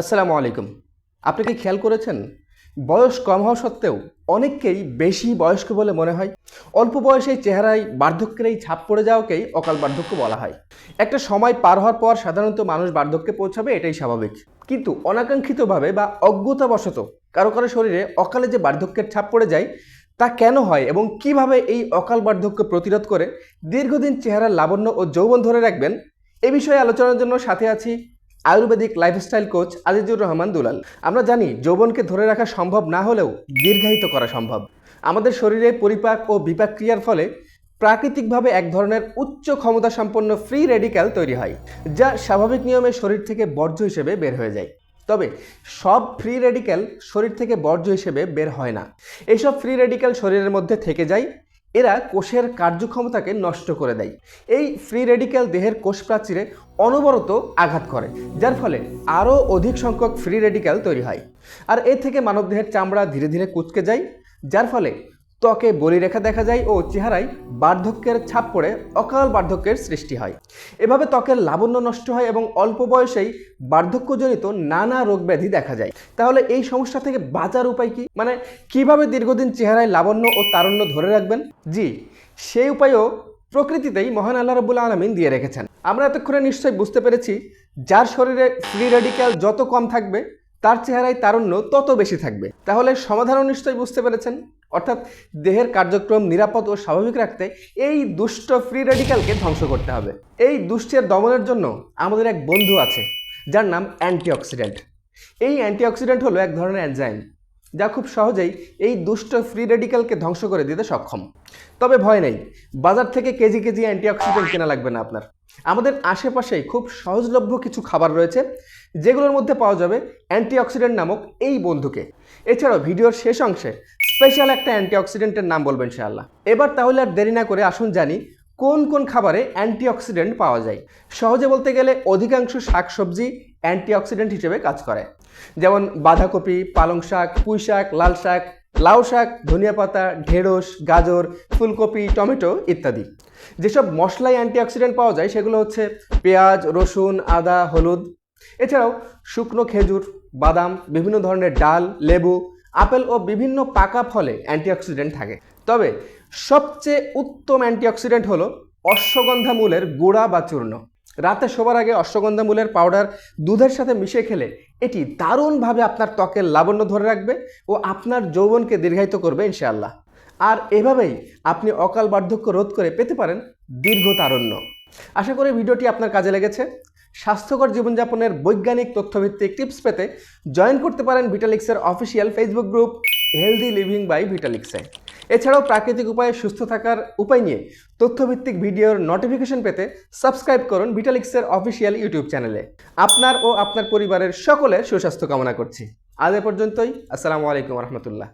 আসসালামু আলাইকুম। আপনি কি খেয়াল করেছেন? বয়স কম হওয়া সত্ত্বেও অনেককেই বেশি বয়স্ক বলে মনে হয়। অল্প বয়সে চেহারায় বার্ধক্যের এই ছাপ পড়ে যাওয়াকেই অকাল বার্ধক্য বলা হয়। একটা সময় পার হওয়ার পর সাধারণত মানুষ বার্ধক্যে পৌঁছাবে, এটাই স্বাভাবিক। কিন্তু অনাকাঙ্ক্ষিতভাবে বা অজ্ঞতাবশত কারও কারও শরীরে অকালে যে বার্ধক্যের ছাপ পড়ে যায়, তা কেন হয় এবং কীভাবে এই অকাল বার্ধক্য প্রতিরোধ করে দীর্ঘদিন চেহারার লাবণ্য ও যৌবন ধরে রাখবেন, এ বিষয়ে আলোচনার জন্য সাথে আছি আয়ুর্বেদিক লাইফস্টাইল কোচ আজিজুর রহমান দুলাল। আমরা জানি, যৌবনকে ধরে রাখা সম্ভব না হলেও দীর্ঘায়িত করা সম্ভব। আমাদের শরীরে পরিপাক ও বিপাক ক্রিয়ার ফলে প্রাকৃতিকভাবে এক ধরনের উচ্চ ক্ষমতা সম্পন্ন ফ্রি রেডিক্যাল তৈরি হয়, যা স্বাভাবিক নিয়মে শরীর থেকে বর্জ্য হিসেবে বের হয়ে যায়। তবে সব ফ্রি রেডিক্যাল শরীর থেকে বর্জ্য হিসেবে বের হয় না। এইসব ফ্রি রেডিক্যাল শরীরের মধ্যে থেকে যায় এরা কোষের কার্যক্ষমতাকে নষ্ট করে দেয়। এই ফ্রি রেডিক্যাল দেহের কোষ প্রাচীরে অনবরত আঘাত করে, যার ফলে আরও অধিক সংখ্যক ফ্রি রেডিক্যাল তৈরি হয়। আর এ থেকে মানবদেহের চামড়া ধীরে ধীরে কুচকে যায়, যার ফলে ত্বকে বলিরেখা দেখা যায় ও চেহারায় বার্ধক্যের ছাপ পড়ে, অকাল বার্ধক্যের সৃষ্টি হয়। এভাবে ত্বকের লাবণ্য নষ্ট হয় এবং অল্প বয়সেই বার্ধক্যজনিত নানা রোগ ব্যাধি দেখা যায়। তাহলে এই সমস্যা থেকে বাঁচার উপায় কি? মানে কীভাবে দীর্ঘদিন চেহারায় লাবণ্য ও তারণ্য ধরে রাখবেন? জি, সেই উপায়ও প্রকৃতিতেই মহান আল্লাহ রবুল্লা আলমিন দিয়ে রেখেছেন। আমরা এতক্ষণে নিশ্চয়ই বুঝতে পেরেছি, যার শরীরে ফ্রি রেডিক্যাল যত কম থাকবে, তার চেহারায় তারুণ্য তত বেশি থাকবে। তাহলে সমাধানও নিশ্চয়ই বুঝতে পেরেছেন। অর্থাৎ দেহের কার্যক্রম নিরাপদ ও স্বাভাবিক রাখতে এই দুষ্ট ফ্রি রেডিক্যালকে ধ্বংস করতে হবে। এই দুষ্টের দমনের জন্য আমাদের এক বন্ধু আছে, যার নাম অ্যান্টিঅক্সিডেন্ট। এই অ্যান্টিঅক্সিডেন্ট হলো এক ধরনের অ্যানজাইম যা খুব সহজেই এই দুষ্ট ফ্রি রেডিক্যালকে ধ্বংস করে দিতে সক্ষম। তবে ভয় নেই, বাজার থেকে কেজি কেজি অ্যান্টিঅক্সিডেন্ট কেনা লাগবে না আপনার। আমাদের আশেপাশে খুব সহজলভ্য কিছু খাবার রয়েছে, যেগুলোর মধ্যে পাওয়া যাবে অ্যান্টিঅক্সিডেন্ট নামক এই বন্ধুকে। এছাড়াও ভিডিওর শেষ অংশে স্পেশাল একটা অ্যান্টিঅক্সিডেন্টের নাম বলবেন আল্লাহ এবার তাহলে আর দেরি না করে আসুন জানি কোন কোন খাবারে অ্যান্টিঅক্সিডেন্ট পাওয়া যায়। সহজে বলতে গেলে অধিকাংশ শাকসবজি অ্যান্টিঅক্সিডেন্ট হিসেবে কাজ করে। যেমন বাঁধাকপি, পালং শাক, পুঁই শাক, লাল শাক, লাউ শাক, ধনিয়া পাতা, ঢেঁড়স, গাজর, ফুলকপি, টমেটো ইত্যাদি। যেসব মশলায় অ্যান্টিঅক্সিডেন্ট পাওয়া যায় সেগুলো হচ্ছে পেঁয়াজ, রসুন, আদা, হলুদ। এছাড়াও শুকনো খেজুর, বাদাম, বিভিন্ন ধরনের ডাল, লেবু আপেল ও বিভিন্ন পাকা ফলে অ্যান্টিঅক্সিডেন্ট থাকে। তবে সবচেয়ে উত্তম অ্যান্টিঅক্সিডেন্ট হলো অশ্বগন্ধা মূলের গুঁড়া বা চূর্ণ। রাতে শোবার আগে অশ্বগন্ধা মূলের পাউডার দুধের সাথে মিশে খেলে এটি দারুণভাবে আপনার ত্বকের লাবণ্য ধরে রাখবে ও আপনার যৌবনকে দীর্ঘায়িত করবে ইনশাআল্লাহ। আর এভাবেই আপনি অকাল বার্ধক্য রোধ করে পেতে পারেন দীর্ঘ তারণ্য আশা করি ভিডিওটি আপনার কাজে লেগেছে। স্বাস্থ্যকর জীবনযাপনের বৈজ্ঞানিক তথ্যভিত্তিক টিপস পেতে জয়েন করতে পারেন ভিটালিক্সের official Facebook group healthy living by ভিটালিক্সে এছাড়াও প্রাকৃতিক উপায়ে সুস্থ থাকার উপায় নিয়ে তথ্যভিত্তিক ভিডিওর নোটিফিকেশন পেতে সাবস্ক্রাইব করুন ভিটালিক্সের অফিসিয়াল ইউটিউব চ্যানেলে আপনার ও আপনার পরিবারের সকলের সুস্বাস্থ্য কামনা করছি। আজ এ পর্যন্তই। আসসালামু আলাইকুম রহমতুল্লাহ।